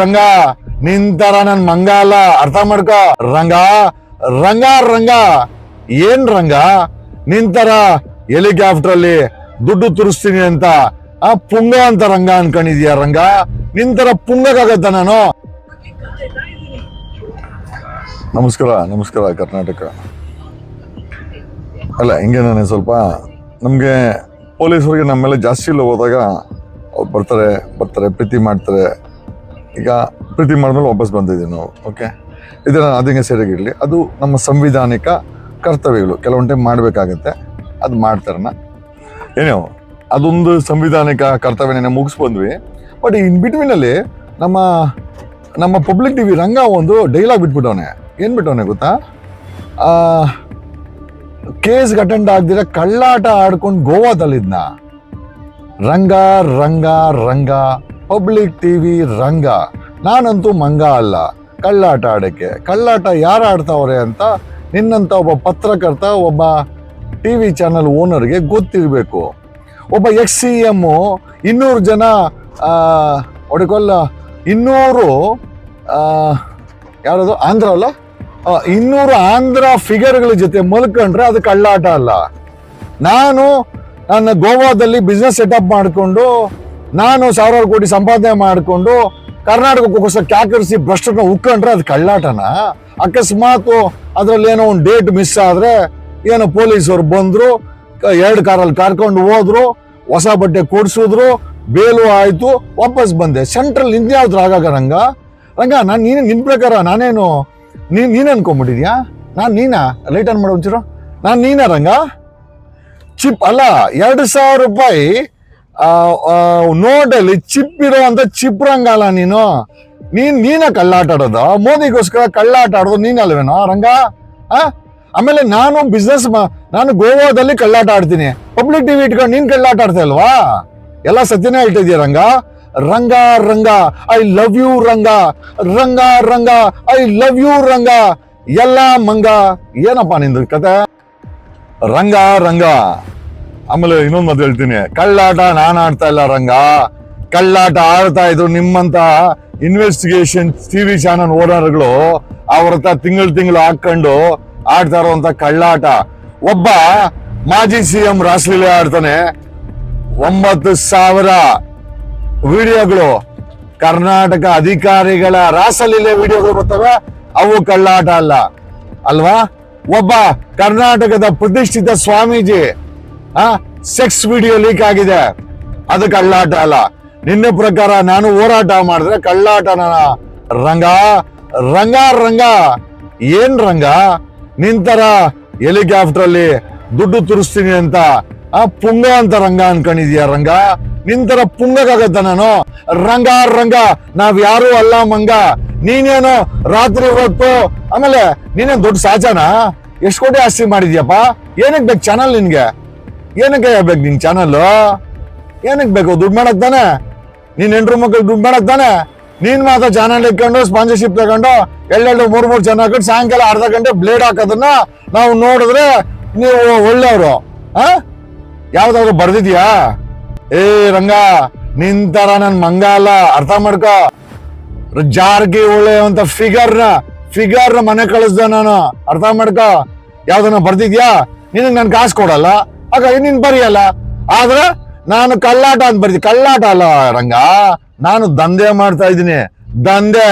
ರಂಗ ನಿಂತರ ನನ್ ಮಂಗ ಅಲ್ಲ. ಅರ್ಥ ಮಾಡ್ಕ. ರಂಗ ರಂಗ ರಂಗ. ಏನ್ ರಂಗ? ನಿಂತರ ಹೆಲಿಕಾಪ್ಟರ್ ಅಲ್ಲಿ ದುಡ್ಡು ತುರಿಸ್ತೀನಿ ಅಂತ. ಆ ಪುಂಗ ಅಂತ ರಂಗ ಅನ್ಕೊಂಡಿದ್ಯಾ ರಂಗ? ನಿಂತರ ಪುಂಗಕ್ಕಾಗತ್ತ ನಾನು? ನಮಸ್ಕಾರ ನಮಸ್ಕಾರ ಕರ್ನಾಟಕ. ಅಲ್ಲ, ಹಿಂಗೆ ನಾನು ಸ್ವಲ್ಪ, ನಮಗೆ ಪೊಲೀಸರಿಗೆ ನಮ್ಮ ಮೇಲೆ ಜಾಸ್ತಿ ಇಲ್ಲ ಹೋದಾಗ ಅವ್ರು ಬರ್ತಾರೆ ಬರ್ತಾರೆ, ಪ್ರೀತಿ ಮಾಡ್ತಾರೆ. ಈಗ ಪ್ರೀತಿ ಮಾಡಿದ್ಮೇಲೆ ವಾಪಸ್ ಬಂದಿದ್ದೀವಿ ನಾವು ಓಕೆ ಇದರ ಅದಿಂಗೆ ಸರಿಯಾಗಿರಲಿ ಅದು ನಮ್ಮ ಸಂವಿಧಾನಿಕ ಕರ್ತವ್ಯಗಳು. ಕೆಲವೊಂದು ಟೈಮ್ ಮಾಡಬೇಕಾಗತ್ತೆ. ಅದು ಮಾಡ್ತಾರನ ಏನೋ ಅದೊಂದು ಸಂವಿಧಾನಿಕ ಕರ್ತವ್ಯನ ಮುಗಿಸ್ ಬಂದ್ವಿ ಬಟ್ ಇನ್ ಬಿಟ್ವಿನಲ್ಲಿ ನಮ್ಮ ನಮ್ಮ ಪಬ್ಲಿಕ್ ಟಿ ವಿ ರಂಗ ಒಂದು ಡೈಲಾಗ್ ಬಿಟ್ಬಿಟ್ಟವನೆ. ಏನು ಬಿಟ್ಟವನೆ ಗೊತ್ತಾ? ಕೇಸ್ ಅಟೆಂಡ್ ಆಗ್ದಿರ ಕಳ್ಳಾಟ ಆಡ್ಕೊಂಡು ಗೋವಾದಲ್ಲಿದ್ನ. ರಂಗ ರಂಗ ರಂಗ. ಪಬ್ಲಿಕ್ ಟಿವಿ ರಂಗ. ನಾನಂತೂ ಮಂಗ ಅಲ್ಲ. ಕಳ್ಳಾಟ ಆಡಕ್ಕೆ. ಕಳ್ಳಾಟ ಯಾರು ಆಡ್ತಾವ್ರೆ ಅಂತ ನಿನ್ನಂಥ ಒಬ್ಬ ಪತ್ರಕರ್ತ, ಒಬ್ಬ ಟಿ ವಿ ಚಾನಲ್ ಓನರ್ಗೆ ಗೊತ್ತಿರಬೇಕು. ಒಬ್ಬ ಎಕ್ಸ್ ಸಿ ಎಮ್ಮು ಇನ್ನೂರು ಜನ ಒಡಕೊಲ್ಲ ಇನ್ನೂರು ಯಾರದು, ಆಂಧ್ರ ಅಲ್ಲ? ಇನ್ನೂರು ಆಂಧ್ರ ಫಿಗರ್ಗಳ ಜೊತೆ ಮಲ್ಕೊಂಡ್ರೆ ಅದು ಕಳ್ಳಾಟ ಅಲ್ಲ. ನಾನು ನನ್ನ ಗೋವಾದಲ್ಲಿ ಬಿಸ್ನೆಸ್ ಸೆಟಪ್ ಮಾಡಿಕೊಂಡು ನಾನು ಸಾವಿರಾರು ಕೋಟಿ ಸಂಪಾದನೆ ಮಾಡಿಕೊಂಡು ಕರ್ನಾಟಕಕ್ಕೋಸ್ಕರ ಕ್ಯಾಕರಿಸಿ ಭ್ರಷ್ಟನ ಉಕ್ಕೊಂಡ್ರೆ ಅದು ಕಳ್ಳಾಟನ? ಅಕಸ್ಮಾತ್ ಅದರಲ್ಲಿ ಏನೋ ಒಂದು ಡೇಟ್ ಮಿಸ್ ಆದ್ರೆ ಏನೋ ಪೊಲೀಸರು ಬಂದ್ರು ಎರಡು ಕಾರಲ್ಲಿ ಕರ್ಕೊಂಡು ಹೋದ್ರು, ಹೊಸ ಬಟ್ಟೆ ಕೊಡಿಸಿದ್ರು, ಬೇಲು ಆಯಿತು, ವಾಪಸ್ ಬಂದೆ. ಸೆಂಟ್ರಲ್ ಇನ್ಯಾವ್ದು ಆಗಾಗ ರಂಗ? ರಂಗ, ನಾನು ನೀನು ನಿನ್ ಪ್ರಕಾರ ನಾನೇನು ನೀನು ನೀನ್ ಅನ್ಕೊಂಡ್ಬಿಟ್ಟಿದ್ಯಾ? ನಾನು ನೀನಾ? ಲೈಟ್ ಆನ್ ಮಾಡೋ ಒಂಚೂರು. ನಾನು ನೀನಾ ರಂಗ? ಚಿಪ್ ಅಲ್ಲ, ಎರಡು ಸಾವಿರ ರೂಪಾಯಿ ನೋಟಲ್ಲಿ ಚಿಪ್ ಇರುವಂತ ಚಿಪ್ ರಂಗ ಅಲ್ಲ ನೀನು. ನೀನ್, ನೀನ ಕಳ್ಳಾಟಾಡೋದು. ಮೋದಿಗೋಸ್ಕರ ಕಳ್ಳಾಟ ಆಡೋದು ನೀನಲ್ವೇನೋ ರಂಗ? ಆ? ಆಮೇಲೆ ನಾನು ಬಿಸ್ನೆಸ್ ನಾನು ಗೋವಾದಲ್ಲಿ ಕಳ್ಳಾಟ ಆಡ್ತೀನಿ. ಪಬ್ಲಿಕ್ ಟಿವಿ ಇಟ್ಕೊಂಡು ನೀನ್ ಕಳ್ಳಾಟ ಆಡ್ತಾ ಇಲ್ವಾ? ಎಲ್ಲ ಸತ್ಯನೇ ಹೇಳ್ತಿದ್ಯಾ Ranga? Ranga Ranga I love you Ranga. Ranga Ranga I love you Ranga. ಎಲ್ಲ ಮಂಗ. ಏನಪ್ಪ ನಿಂದು ಕತೆ? ರಂಗ ರಂಗ. ಆಮೇಲೆ ಇನ್ನೊಂದು ಮಾತು ಹೇಳ್ತೀನಿ. ಕಳ್ಳಾಟ ನಾನು ಆಡ್ತಾ ಇಲ್ಲ ರಂಗ. ಕಳ್ಳಾಟ ಆಡ್ತಾ ಇದ್ರು ನಿಮ್ಮಂತ ಇನ್ವೆಸ್ಟಿಗೇಷನ್ ಟಿವಿ ಚಾನಲ್ ಓನರ್ಗಳು ಅವ್ರ ಹತ್ರ ತಿಂಗಳು ತಿಂಗಳು ಹಾಕೊಂಡು ಆಡ್ತಾ ಇರುವಂತ ಕಳ್ಳಾಟ. ಒಬ್ಬ ಮಾಜಿ ಸಿ ಎಂ ರಾಸಲೀಲೆ ಆಡ್ತಾನೆ. ಒಂಬತ್ತು ಸಾವಿರ ವಿಡಿಯೋಗಳು ಕರ್ನಾಟಕ ಅಧಿಕಾರಿಗಳ ರಾಸಲೀಲೆ ವಿಡಿಯೋಗಳು ಬರ್ತವೆ, ಅವು ಕಳ್ಳಾಟ ಅಲ್ಲ. ಅಲ್ವಾ? ಒಬ್ಬ ಕರ್ನಾಟಕದ ಪ್ರತಿಷ್ಠಿತ ಸ್ವಾಮೀಜಿ ಆ ಸೆಕ್ಸ್ ವಿಡಿಯೋ ಲೀಕ್ ಆಗಿದೆ. ಅದು ಕಳ್ಳಾಟ ಅಲ್ಲ. ನಿನ್ನ ಪ್ರಕಾರ ನಾನು ಹೋರಾಟ ಮಾಡಿದ್ರೆ ಕಳ್ಳಾಟನ ರಂಗ. ರಂಗ ರಂಗ. ಏನ್ ರಂಗ? ನಿಂತರ ಹೆಲಿಕಾಪ್ಟರ್ ಅಲ್ಲಿ ದುಡ್ಡು ತುರಿಸ್ತೀನಿ ಅಂತ, ಆ, ಪುಂಗ ಅಂತ ರಂಗ ಅನ್ಕೊಂಡಿದ್ಯಾ ರಂಗ? ನಿಂತರ ಪುಂಗಕ್ಕಾಗತ್ತ ನಾನು? ರಂಗ ರಂಗ. ನಾವ್ ಯಾರು ಅಲ್ಲ ಮಂಗ. ನೀನೇನು ರಾತ್ರಿ ಹೊತ್ತು, ಆಮೇಲೆ ನೀನೇನ್ ದೊಡ್ಡ ಸಾಚನ? ಎಷ್ಟು ಕೋಟಿ ಆಸ್ತಿ ಮಾಡಿದ್ಯಪ್ಪ? ಏನಕ್ಕೆ ಬೇಕು ಚಾನಲ್ ನಿನ್ಗೆ? ಏನಕ್ಕೆ ಬೇಕು ನಿನ್ ಚಾನಲ್ಲು ಏನಕ್ಕೆ ಬೇಕು? ದುಡ್ಡು ಮಾಡಕ್ ತಾನೆ? ನೀನ್ ಹೆಂಡ್ರು ಮಕ್ಕಳು ದುಡ್ಡು ಮಾಡಕ್ ತಾನೆ? ನೀನ್ ಮಾತ್ರ ಚಾನಲ್ ಇಟ್ಕೊಂಡು ಸ್ಪಾನ್ಸರ್ಶಿಪ್ ತಗೊಂಡು ಎಳ್ಳೆಳ್ಳು ಮೂರ್ ಮೂರು ಜನ ಹಾಕೊಂಡು ಸಾಯಂಕಾಲ ಅರ್ಧ ಗಂಟೆ ಬ್ಲೇಡ್ ಹಾಕೋದನ್ನ ನಾವು ನೋಡಿದ್ರೆ ನೀವು ಒಳ್ಳೆಯವರು. ಆ? ಯಾವ್ದಾದ್ರು ಬರ್ದಿದ್ಯಾ? ಏ ರಂಗ ನಿಂತರ ನನ್ ಮಂಗ ಅಲ್ಲ. ಅರ್ಥ ಮಾಡ್ಕೋ. ಜಾರ್ಗಿ ಒಳ್ಳೆ ಅಂತ ಫಿಗರ್ನ ಫಿಗರ್ನ ಮನೆ ಕಳಿಸ್ದೆ ನಾನು. ಅರ್ಥ ಮಾಡ್ಕೋ. ಯಾವ್ದನ್ನ ಬರ್ದಿದ್ಯಾ? ನಿನಗೆ ನನ್ ಕಾಸು ಕೊಡಲ್ಲ. ಹಾಗಾಗಿ ನೀನ್ ಬರೆಯಲ್ಲ. ಆದ್ರೆ ನಾನು ಕಳ್ಳಾಟ ಅಂತ ಬರ್ತೀನಿ ಕಳ್ಳಾಟ ಅಲ್ಲ ರಂಗ. ನಾನು ದಂಧೆ ಮಾಡ್ತಾ ಇದ್ದೀನಿ. ದಂಧೆ.